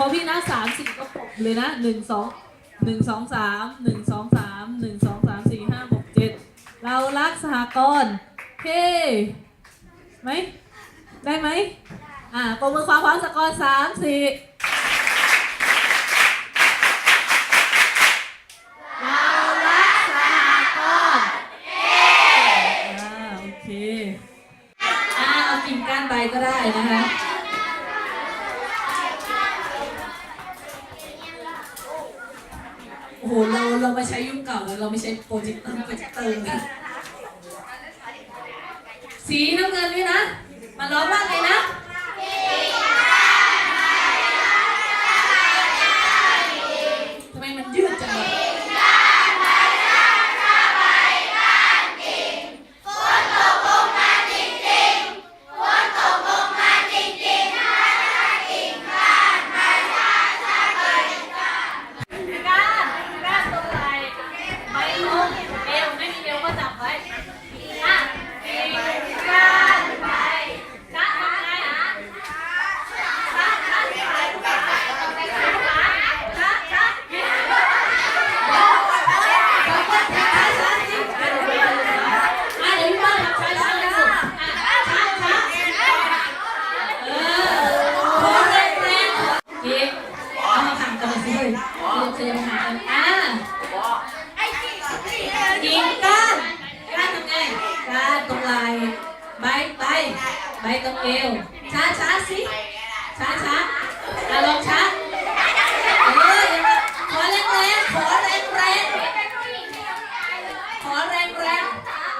พอพี่นะสามสี่ก็ครบเลยนะหนึ่งสองหนึ่งสองสามหนึ่งสองสามหนึ่งสองสามสี่ห้าหกเจ็ดเรารักสหกรณ์เฮ้ไหมได้ไหมอ่าปมมือความพร้อมสกอร์สามสี่ มาใช้ยุ่งเก่าแล้วเราไม่ใช้โปรเจคเตอร์โปรเจคเตอร์นะสีน้ำเงินด้วยนะ มาร้องว่าไงนะ ไปไปไปตรงเอวช้าช้าสิช้าช้าอ่ลองช้าเออขอแรงแรงขอแรงแรงขอแรงแรง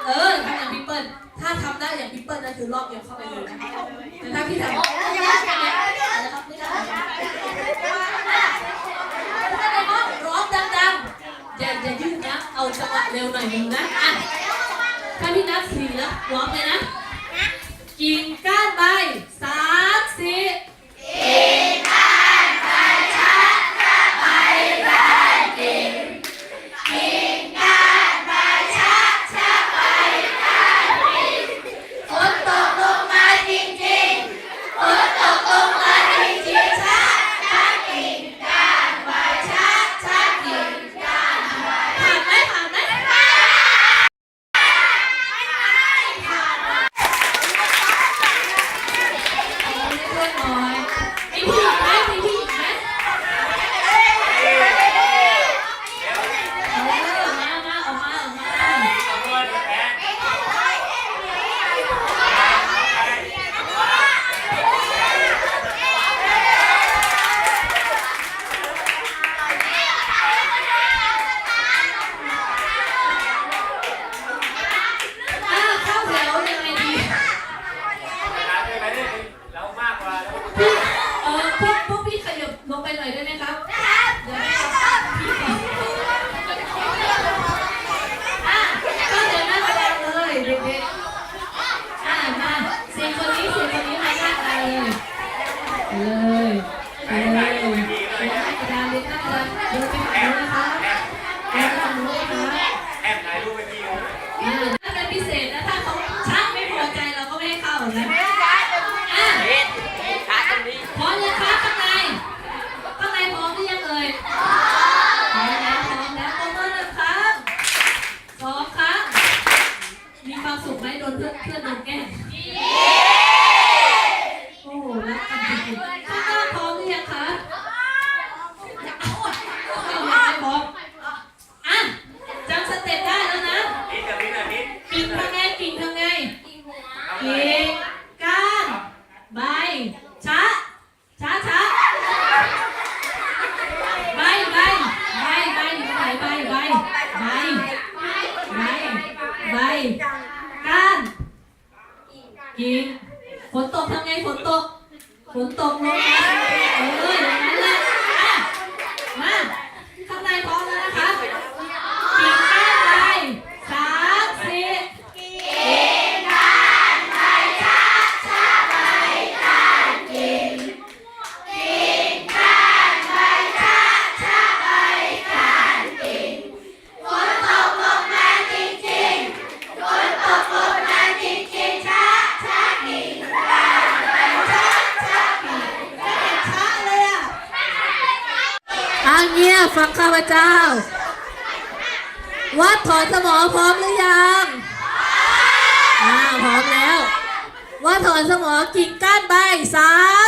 เออทำอย่างพี่เปิ้ลถ้าทำได้อย่างพี่เปิ้ลนั่นคือรอบเดียวเข้าไปเลยนะแต่ถ้าพี่ทำร้องดังๆอย่ายืดนะเอาจังหวะเร็วหน่อยนึงนะอะถ้าพี่นับสี่แล้วร้องเลยนะ que vai. 这个东西。 ฝนตกทำไงฝนตก ฝนตกลงมาเอ้ย อาเงียบฟังข้าพเจ้า วัดถอนสมองพร้อมหรือยังอ่าพร้อมแล้ว วัดถอนสมองกิ่งก้านใบสาม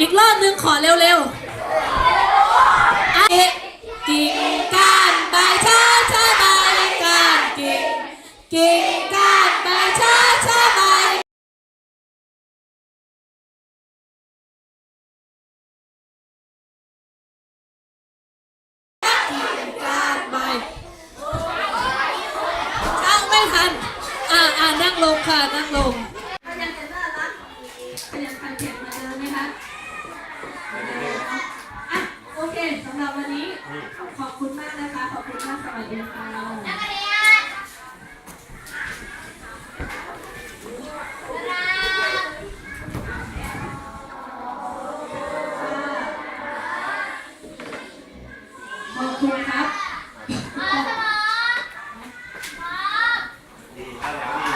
อีกรอบหนึ่งขอเร็วๆอะเอะกิ่งก้านใบชาชาใบก้านกิ่งกิ่งก้านใบชาชาใบกิ่งก้านใบช่างไม่ทัน อ่าอ่านั่งลงค่ะ นั่งลงพยายามจะน่ารักพยายามทำเสียงเหมือนเดิมไหมคะ ขอบคุณมากนะคะ ขอบคุณมากสวัสดีค่ะนักเรียนขอบคุณครับ ดีครับ